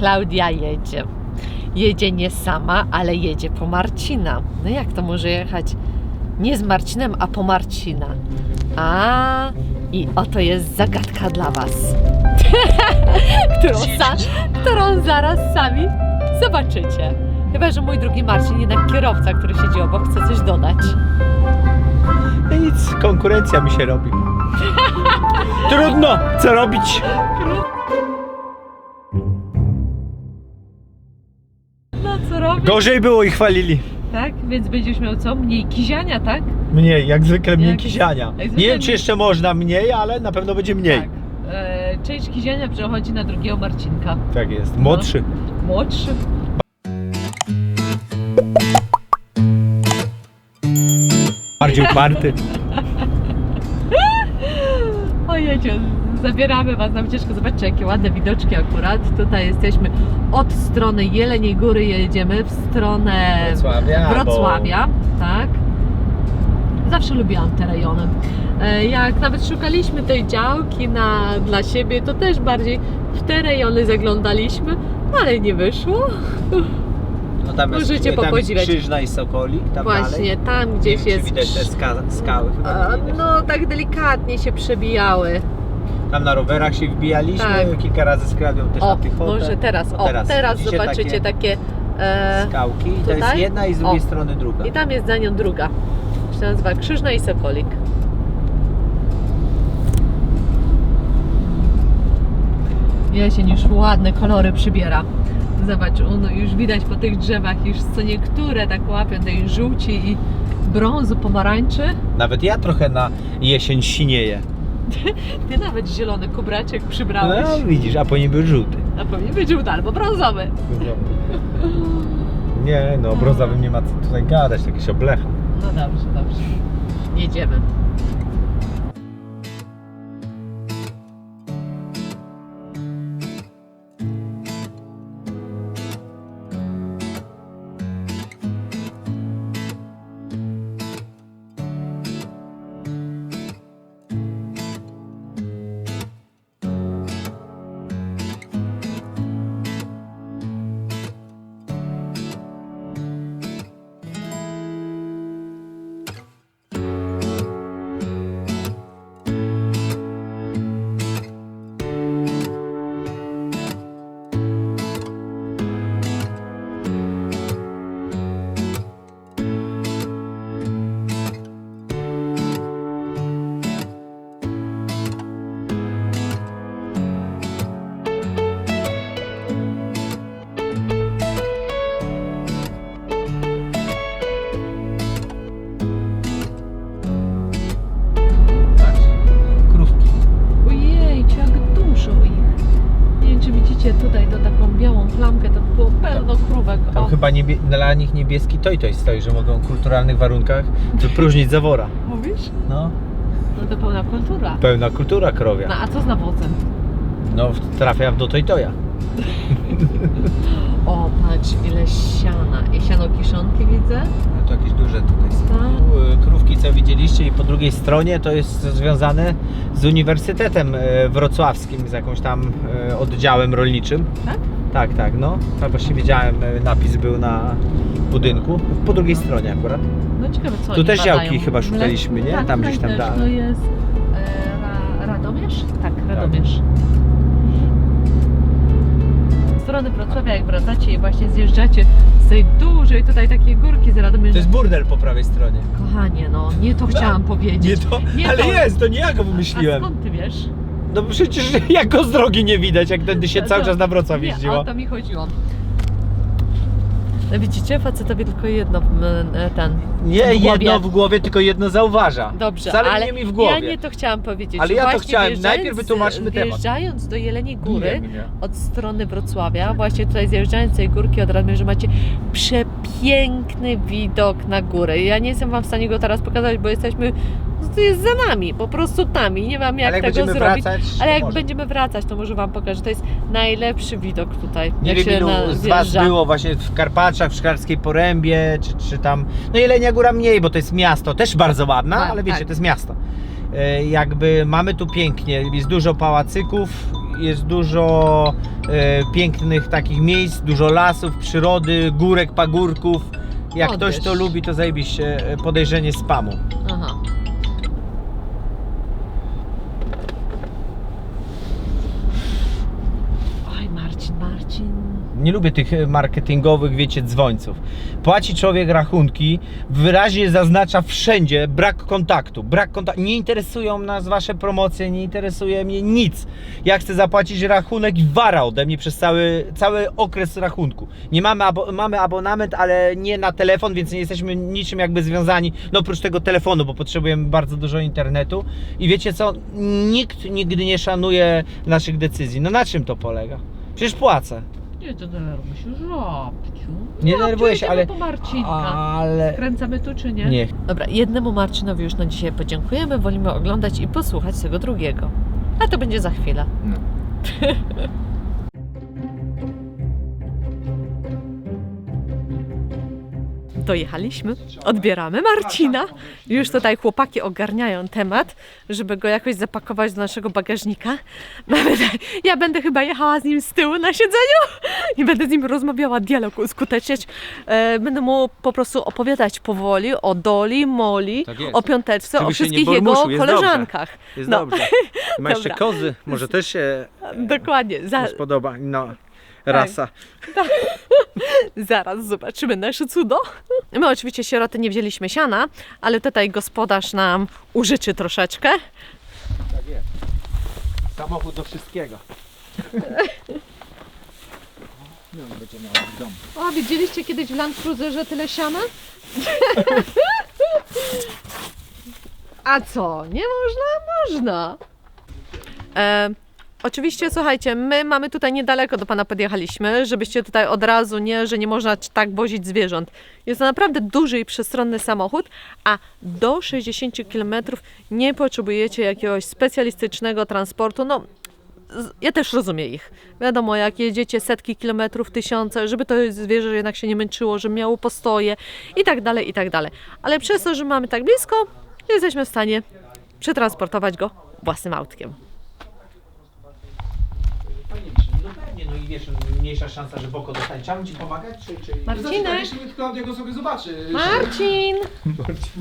Klaudia jedzie. Jedzie nie sama, ale jedzie po Marcina. No jak to może jechać nie z Marcinem, a po Marcina? A i oto jest zagadka dla Was, którą, sa, którą zaraz sami zobaczycie. Chyba, że mój drugi Marcin, jednak kierowca, który siedzi obok, chce coś dodać. No nic, konkurencja mi się robi. Trudno, co robić? Gorzej było i chwalili. Tak, więc będziesz miał co? Mniej kiziania, tak? Mniej, jak zwykle mniej Jak- kiziania. jak Nie zwykle wiem, czy mniej. jeszcze można mniej, ale na pewno będzie mniej. Tak. E, część kiziania przechodzi na drugiego Marcinka. Tak jest. Młodszy. Młodszy. Bardziej uparty. Ojejcie, zabieramy Was na wycieczkę. Zobaczcie, jakie ładne widoczki akurat. Tutaj jesteśmy od strony Jeleniej Góry, jedziemy w stronę Wrocławia, Wrocławia tak. Zawsze lubiłam te rejony. E, Jak nawet szukaliśmy tej działki na, dla siebie, to też bardziej w te rejony zaglądaliśmy, ale nie wyszło. No tam Możecie tam jest popodziwiać. Krzyżna i Sokolik, tam Właśnie, dalej. tam gdzieś wiem, czy jest. widać te ska skały chyba A. No, tak delikatnie się przebijały. Tam na rowerach się wbijaliśmy, Tak. kilka razy z Klaudią też O, na piechotę. może teraz, o, teraz, widzicie zobaczycie takie. e, skałki. To jest tutaj? jedna i z drugiej O. strony druga. I tam jest za nią druga. Się nazywa Krzyżna i Sokolik. Jesień już ładne kolory przybiera. Zobacz, już widać po tych drzewach, już co niektóre tak łapią tej żółci i brązu, pomarańczy. Nawet ja trochę na jesień sinieję. Ty nawet zielony kubraczek przybrałeś. No widzisz, a powinien być żółty. A powinien być żółty albo brązowy. Nie, no brązowym nie ma co tutaj gadać, się oblecha. No dobrze, dobrze. Jedziemy. Dla nich niebieski toj toj stoi, że mogą w kulturalnych warunkach wypróżnić zawora. mówisz? No, No to pełna kultura. pełna kultura No krowia. a co z nawozem? No, trafia do toj toja. O, patrz, ile siana. I siano kiszonki widzę. No to jakieś duże tutaj są. Tak. Krówki, co widzieliście i po drugiej stronie to jest związane z Uniwersytetem e, Wrocławskim, z jakąś tam e, oddziałem rolniczym. Tak? Tak, tak, no. Tak właśnie widziałem, e, napis był na budynku. Po drugiej stronie akurat. No ciekawe co Tu oni też badają. działki chyba szukaliśmy, nie? Tak, Tam gdzieś tam też. dalej. To jest e, Ra, Radomierz? Tak, Radomierz. Z strony Wrocławia, jak wracacie i właśnie zjeżdżacie z tej dużej tutaj takiej górki z Radomierza. To jest burdel po prawej stronie. Kochanie, no, nie to chciałam Nie powiedzieć. to, Nie ale to. jest, to nie ja go A skąd ty wiesz? No przecież jak go z drogi nie widać, jak tędy się To- cały czas na Wrocław Nie, jeździło. o to mi chodziło. No widzicie, facetowi tylko jedno m, ten. Nie w głowie. jedno w głowie, tylko jedno zauważa. Dobrze, Wcale ale nie mi w głowie. ja nie to chciałam powiedzieć. Ale ja to Właśnie chciałem. wjeżdżając- Najpierw wytłumaczmy temat. Wjeżdżając do Jeleniej Góry, Nie od strony Wrocławia, właśnie tutaj zjeżdżając z tej górki od Radmierza macie przepiękny widok na górę. Ja nie jestem Wam w stanie go teraz pokazać, bo jesteśmy, to jest za nami, po prostu tam i nie mam jak Ale jak tego będziemy zrobić. wracać, to Ale jak może. będziemy wracać, to może Wam pokażę. To jest najlepszy widok tutaj. Nie jak wiem się ilu z Was było właśnie w Karpaczach, w Szklarskiej Porębie, czy, czy tam... No Jelenia Góra mniej, bo to jest miasto, też bardzo ładna, Tak, ale wiecie, tak. to jest miasto. E, Jakby mamy tu pięknie, jest dużo pałacyków jest dużo e, pięknych takich miejsc, dużo lasów, przyrody, górek, pagórków. Jak ktoś to lubi, to zajebiście e, podejrzenie spamu. Aha. Oj, Marcin, Marcin. Nie lubię tych e, marketingowych, wiecie, dzwońców. Płaci człowiek rachunki, wyraźnie zaznacza wszędzie brak kontaktu. Brak kontaktu. Nie interesują nas wasze promocje, nie interesuje mnie nic. Ja chcę zapłacić rachunek i wara ode mnie przez cały, cały okres rachunku. Nie mamy, abo, mamy abonament, ale nie na telefon, więc nie jesteśmy niczym jakby związani. No oprócz tego telefonu, bo potrzebujemy bardzo dużo internetu. I wiecie co? Nikt nigdy nie szanuje naszych decyzji. No na czym to polega? Przecież płacę. Nie denerwuj się, żabciu. Nie denerwuję się, ale- po Marcinka. Ale. Kręcamy tu czy nie? Nie. Dobra, jednemu Marcinowi już na dzisiaj podziękujemy. Wolimy oglądać i posłuchać tego drugiego. A to będzie za chwilę. Dojechaliśmy, odbieramy Marcina. Już tutaj chłopaki ogarniają temat, żeby go jakoś zapakować do naszego bagażnika. Ja będę chyba jechała z nim z tyłu na siedzeniu i będę z nim rozmawiała, dialog uskuteczniać. E, Będę mu po prostu opowiadać powoli o Doli, Moli, Tak o Piąteczce, Żeby o wszystkich jego jest koleżankach. Jest No. dobrze. Ma jeszcze kozy, może też się Dokładnie. Za, spodoba. No, rasa. Zaraz zobaczymy nasze cudo. My oczywiście sieroty nie wzięliśmy siana, ale tutaj gospodarz nam użyczy troszeczkę. Tak jest. Samochód do wszystkiego. No, będzie miał w domu. O, widzieliście kiedyś w Land Cruiserze tyle siana? A co? Nie można? Można. E, oczywiście, słuchajcie, my mamy tutaj niedaleko do Pana podjechaliśmy, żebyście tutaj od razu nie, że nie można tak wozić zwierząt. Jest to naprawdę duży i przestronny samochód, a do 60 km nie potrzebujecie jakiegoś specjalistycznego transportu. No, ja też rozumiem ich. Wiadomo, jak jedziecie setki kilometrów, tysiące, żeby to zwierzę jednak się nie męczyło, żeby miało postoje i tak dalej, i tak dalej. Ale przez to, że mamy tak blisko, jesteśmy w stanie przetransportować go własnym autkiem. No pewnie, no i wiesz, mniejsza szansa, że Boko dostanie. Trzeba mu ci pomagać, czy... czy... Marcinek! Jeśli Klaudia go sobie zobaczy. Marcin!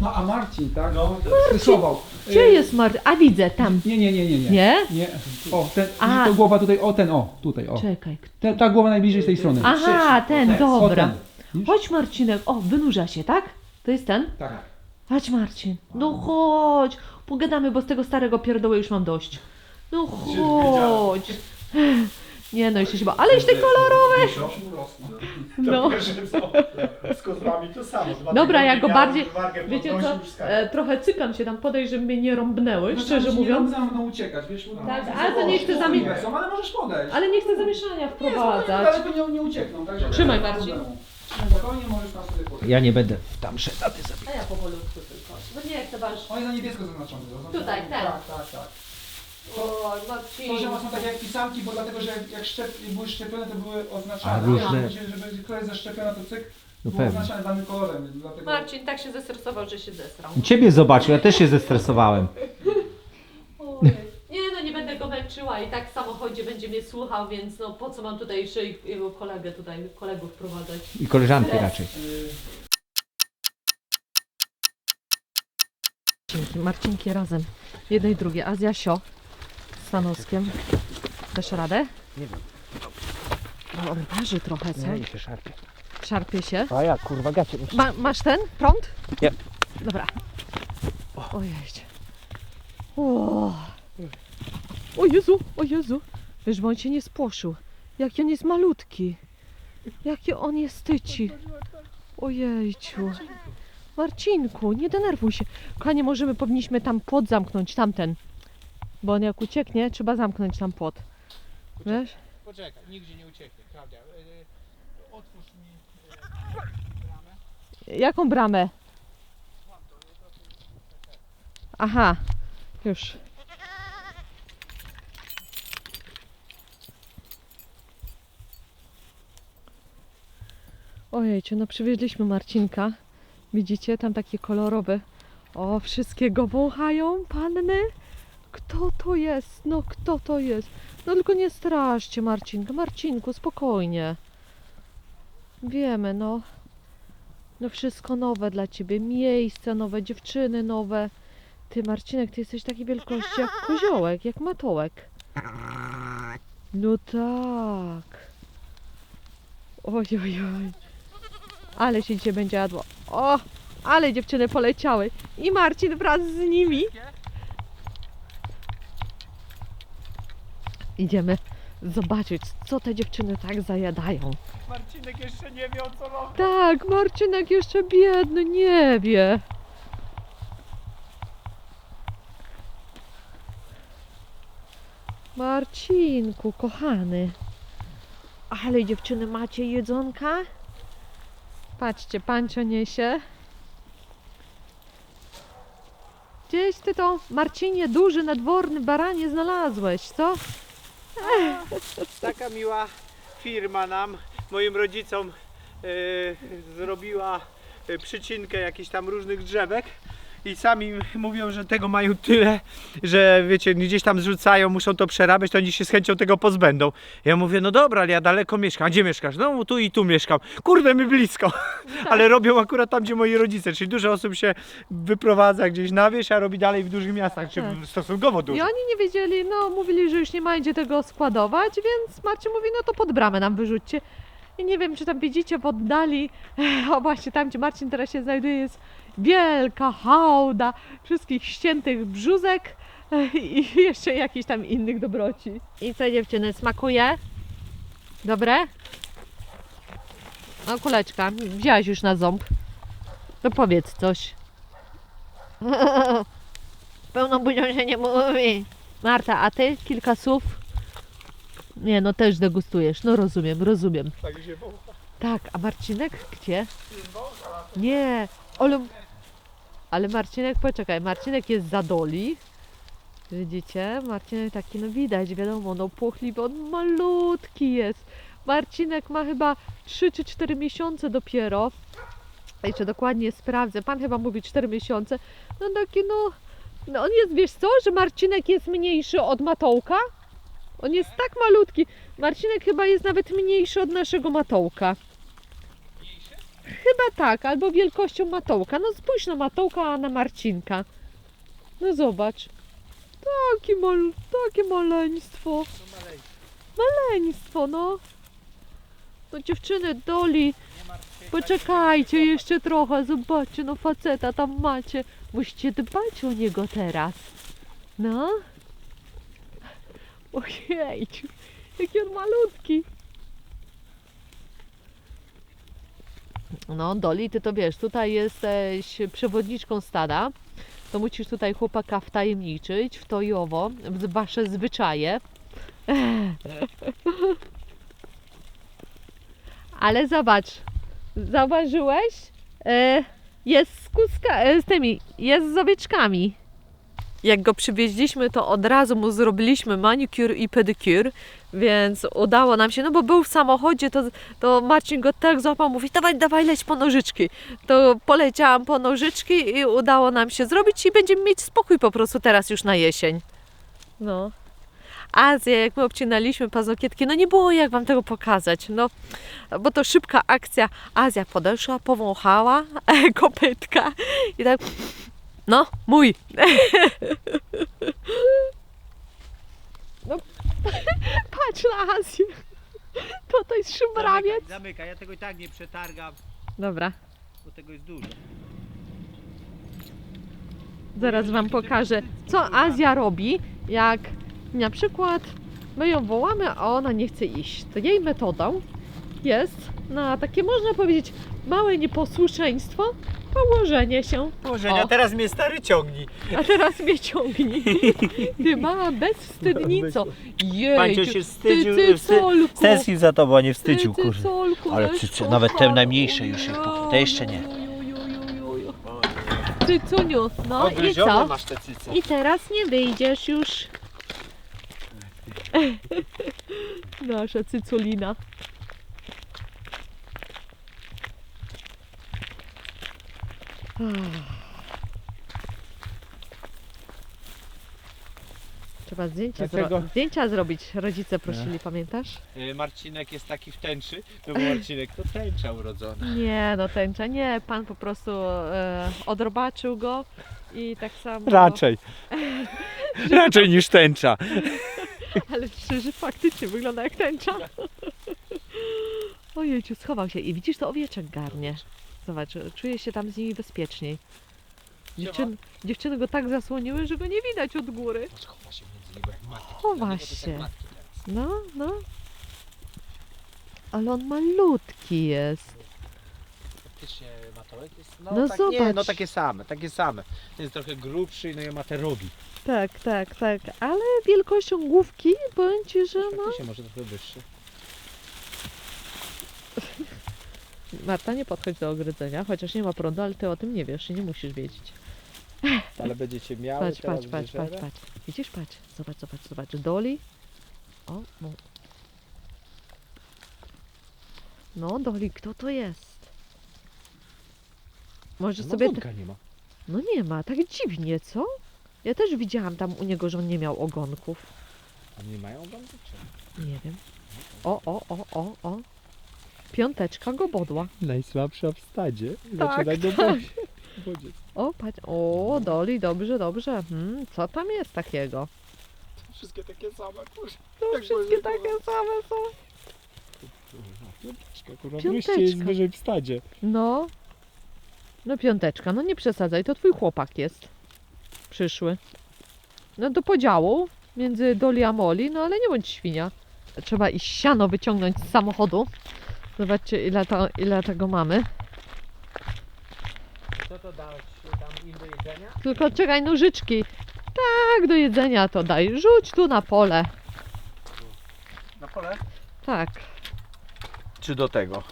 No a Marcin, tak? No, Rysował. Gdzie jest Marcin? A widzę, tam. Nie, nie, nie, nie. Nie? Nie? Nie. O, ten, A. to głowa tutaj, o ten, o, tutaj, o. Czekaj. Ta, ta głowa najbliżej z tej strony. Aha, ten, O, dobra. ten. Widzisz? Chodź Marcinek. O, wynurza się, tak? To jest ten? Tak. Chodź Marcin. No chodź. Pogadamy, bo z tego starego pierdoły już mam dość. No chodź. Nie no, jeszcze się ba... Ale jeszcze kolorowe. No. Z kozłami to samo. Dwa Dobra, ja tygodnie go miałem bardziej... wargę Wiecie co? skakał. E, trochę cykam się tam podejść, żeby mnie nie rąbnęły, szczerze mówiąc. Nie będą uciekać, wiesz? bo- Tak, no, ale to nie chcę zami- są, Ale możesz podejść. Ale nie chcę zamieszania Nie, spokojnie, wprowadzać. daleko nie, nie uciekną, także... Trzymaj, nie ma Marcin. problemu. Spokojnie możesz tam sobie podejść. Ja nie będę tam szedł, a ty sobie. A ja powolutku tylko. No nie, chcę wasz... On jest na niebiesko zaznaczony. zaznaczony. Tutaj, ten. Tak, tak, tak. O, To, Marcin. że one są takie jak pisanki, bo dlatego, że jak, jak szczep, były szczepione, to były oznaczane. A, różne- Myślę, że będzie któraś zaszczepiona, to cyk, No było pewnie. oznaczane danym kolorem, więc dlatego... Marcin tak się zestresował, że się zesrał. Ciebie zobaczył, ja też się zestresowałem. Ojej. Nie no, nie będę go męczyła i tak w samochodzie będzie mnie słuchał, więc no po co mam tutaj jeszcze i- jego kolegę tutaj, kolegów wprowadzać. I koleżanki Stres. raczej. Marcinki, Marcinki razem. Jedno i drugie. Azja Sio Stanowskiem. Dasz radę? Nie wiem. No, on waży trochę, co? Nie, się szarpie. Szarpie się. A ja, kurwa, gacie. Ma, masz ten prąd? Nie. Dobra. Ojej. O. o Jezu, o Jezu. Wiesz, bo on się nie spłoszył. Jaki on jest malutki. Jaki on jest tyci. Ojejciu. Marcinku, nie denerwuj się. Kochanie, możemy, powinniśmy tam płot zamknąć, tamten. Bo on jak ucieknie, trzeba zamknąć tam płot. Wiesz? Poczekaj, nigdzie nie ucieknie, Klaudia. Otwórz mi... Jaką bramę? Aha, już. Ojejciu, no przywieźliśmy Marcinka. Widzicie, tam takie kolorowe. O, wszystkie go wąchają, panny. Kto to jest? No kto to jest? No tylko nie straszcie Marcinka. Marcinku, spokojnie. Wiemy, no. No wszystko nowe dla ciebie. Miejsca nowe, dziewczyny nowe. Ty Marcinek, ty jesteś takiej wielkości jak koziołek, jak matołek. No tak. Oj, oj, oj. Ale się dzisiaj będzie jadło. O, ale dziewczyny poleciały. I Marcin wraz z nimi. Idziemy zobaczyć, co te dziewczyny tak zajadają. Marcinek jeszcze nie wie o co chodzi. Tak, Marcinek jeszcze biedny, nie wie. Marcinku, kochany. Ale dziewczyny, macie jedzonka? Patrzcie, pancio niesie. Gdzieś ty to, Marcinie, duży, nadworny baranie znalazłeś, co? Taka miła firma nam, moim rodzicom e, zrobiła e, przycinkę jakichś tam różnych drzewek i sami mówią, że tego mają tyle, że wiecie, gdzieś tam zrzucają, muszą to przerabiać, to oni się z chęcią tego pozbędą. Ja mówię, no dobra, ale ja daleko mieszkam. A gdzie mieszkasz? No tu i tu mieszkam. Kurde, mi blisko. Ale robią akurat tam, gdzie moi rodzice, czyli dużo osób się wyprowadza gdzieś na wieś, a robi dalej w dużych miastach, czy Tak. stosunkowo I oni nie wiedzieli, no mówili, że już nie ma gdzie tego składować, więc Marcin mówi, no to pod bramę nam wyrzućcie. I nie wiem, czy tam widzicie w oddali, o właśnie tam, gdzie Marcin teraz się znajduje, jest wielka hałda wszystkich ściętych brzuzek i jeszcze jakichś tam innych dobroci. I co dziewczyny, smakuje? Dobre? No kuleczka, wzięłaś już na ząb. To powiedz coś. Pełną buzią się nie mówi. Marta, a ty? Kilka słów? Nie, no też degustujesz. No rozumiem, rozumiem. Tak się. Tak, a Marcinek gdzie? Nie, ale... Ale Marcinek, poczekaj, Marcinek jest za doli. Widzicie? Marcinek taki, no widać, wiadomo, no płochliwy, on malutki jest. Marcinek ma chyba 3 czy 4 miesiące dopiero. Jeszcze dokładnie sprawdzę. Pan chyba mówi 4 miesiące. No taki, no... No on jest, wiesz co, że Marcinek jest mniejszy od Matołka? On jest tak malutki. Marcinek chyba jest nawet mniejszy od naszego Matołka. Chyba tak, albo wielkością Matołka. No spójrz na Matołka, a na Marcinka. No zobacz. Taki mal, takie maleństwo. Maleństwo, no. No dziewczyny, doli. Poczekajcie jeszcze trochę, zobaczcie, no faceta tam macie. Musicie dbać o niego teraz. No. Ojej, jaki on malutki. No, Doli, ty to wiesz, tutaj jesteś przewodniczką stada, to musisz tutaj chłopaka wtajemniczyć w to i owo, w wasze zwyczaje. Ale zobacz, zauważyłeś? E, jest z kuska, e, z tymi, jest z owieczkami. Jak go przywieźliśmy, to od razu mu zrobiliśmy manicure i pedicure, więc udało nam się, no bo był w samochodzie, to, to Marcin go tak złapał, mówi dawaj, dawaj, leć po nożyczki. To poleciałam po nożyczki i udało nam się zrobić i będziemy mieć spokój po prostu teraz już na jesień. No. Azja, jak my obcinaliśmy paznokietki, no nie było jak Wam tego pokazać, no, bo to szybka akcja. Azja podeszła, powąchała kopytka i tak, no, mój. No, patrz na Azję. To to jest szubramiec. Zamykaj, ja tego i tak nie przetargam, Dobra, bo tego jest dużo. zaraz Wam pokażę, co Azja robi, jak na przykład my ją wołamy, a ona nie chce iść. To jej metodą jest na takie, można powiedzieć, małe nieposłuszeństwo, położenie się. Położenia, O. teraz mnie stary ciągni. A teraz mnie ciągnij. Ty mała bezwstydnico. Jej, Pańcio się wstydził, ty, ty, wsty- colku. Stęsknił za tobą, a nie wstydził, Ty, ty, kurde. colku, Ale weź czy- czy kochany. nawet te najmniejsze już się po- te jeszcze nie. Ojujujujujuju. Ty Cuniu, no i Odgryzione co? masz te cyce. I teraz nie wyjdziesz już. Nasza cyculina. Trzeba zdjęcie Dlaczego? zro- zdjęcia zrobić. Rodzice prosili, pamiętasz? Y, Marcinek jest taki w tęczy, to był Marcinek to tęcza urodzona. Nie, no tęcza, nie. Pan po prostu e, odrobaczył go i tak samo... Raczej. Raczej niż tęcza. Ale szczerze, faktycznie wygląda jak tęcza. Ojejciu, schował się. I widzisz, to owieczek garnie. Zobacz, czuje się tam z nimi bezpieczniej. Dziewczyn, dziewczyny go tak zasłoniły, że go nie widać od góry. Chowa się między jak matki. Chowa to się. tak matki teraz. No, no. Ale on malutki jest. Faktycznie matołek jest, No tak, Nie, zobacz. no takie same, takie same. Ten jest trochę grubszy, no i ma te rogi. Tak, tak, tak. Ale wielkością główki powiem ci, że no. Faktycznie może trochę wyższy. Marta, nie podchodź do ogrodzenia, chociaż nie ma prądu, ale ty o tym nie wiesz i nie musisz wiedzieć. Ale będziecie miały Patrz, teraz patrz, patrz, patrz, patrz. Widzisz, patrz. Zobacz, zobacz, zobacz. Doli. O, no. No, Doli, kto to jest? Może No sobie... wątka nie ma. No nie ma, tak dziwnie, co? Ja też widziałam tam u niego, że on nie miał ogonków. A nie mają wątki? czy? Nie wiem. O, o, o, o, o. Piąteczka go bodła. Najsłabsza w stadzie. Tak, Zaczyna go tak. bodziec. O, patrz. O, Doli, dobrze, dobrze. Hmm, co tam jest takiego? Wszystkie takie same, kurwa. No, Tak wszystkie takie same są. Piąteczka, kurwa. Piąteczka. Wreszcie jest wyżej w stadzie. No. No piąteczka, no nie przesadzaj, to twój chłopak jest. Przyszły. No do podziału między Doli a Moli, no ale nie bądź świnia. Trzeba iść siano wyciągnąć z samochodu. Zobaczcie ile, to, ile tego mamy. Co to dałeś tam im do jedzenia? Tylko czekaj, nożyczki. Tak, do jedzenia to daj. Rzuć tu na pole. Na pole? Tak. Czy do tego?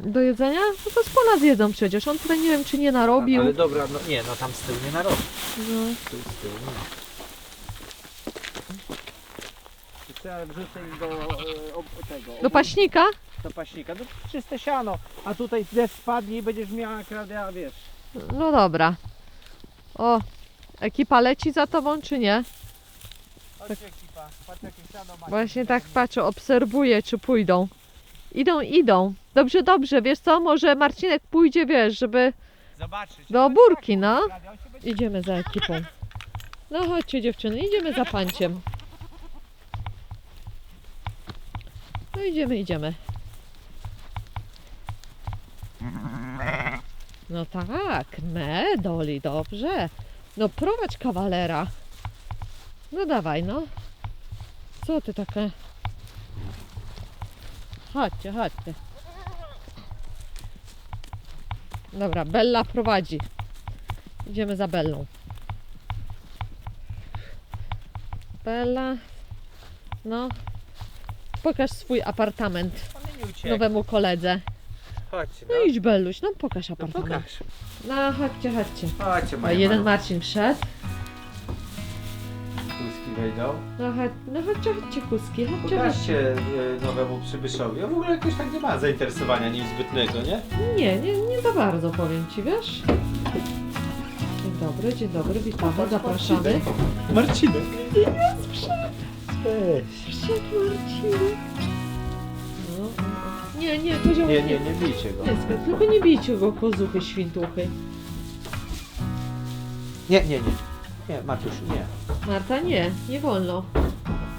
Do jedzenia? No to z pola zjedzą przecież. On tutaj nie wiem czy nie narobił. Ale dobra, no nie, no tam z tyłu nie narobi. No. Tu z tyłu nie. Wrzucę im do e, ob- tego. Do paśnika? do paśnika. No czyste siano. A tutaj deszcz spadnie i będziesz miała kradę, wiesz. No dobra. O, ekipa leci za tobą czy nie? Chodź ekipa, patrz jakie siano macie. Właśnie tak patrzę, obserwuję czy pójdą. Idą, idą. Dobrze, dobrze, wiesz co? Może Marcinek pójdzie, wiesz, żeby... Zobaczysz. Do burki, tak no. kradę, on się będzie- Idziemy za ekipą. No chodźcie dziewczyny, idziemy za panciem. No idziemy, idziemy. No tak, medoli, dobrze. No prowadź kawalera. No dawaj, no. Co ty takie? Chodźcie, chodźcie. Dobra, Bella prowadzi. Idziemy za Bellą. Bella. No. Pokaż swój apartament nie nowemu koledze. Chodźcie, No idź Belluś, no pokaż No apartament. pokaż. No chodźcie, chodźcie. Chodźcie, jeden. Marcin wszedł. Kuski wejdą. No, chodź, no chodźcie, chodźcie kuski, chodźcie, chodźcie. Pokażcie e, nowemu przybyszowi. A w ogóle jakoś tak nie ma zainteresowania nim zbytnego, nie? Nie, nie, nie za bardzo powiem Ci, wiesz? Dzień dobry, dzień dobry, witamy, zapraszamy. Marcinek. Jest wszedł, Cześć. wszedł Marcinek. No, no, no. Nie, nie, kozioł Nie, nie, nie bijcie go. Nie, tylko nie bijcie go, kozuchy, świntuchy. Nie, nie, nie. Nie, Matusiu, nie. Marta, nie, nie wolno.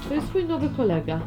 To jest twój nowy kolega.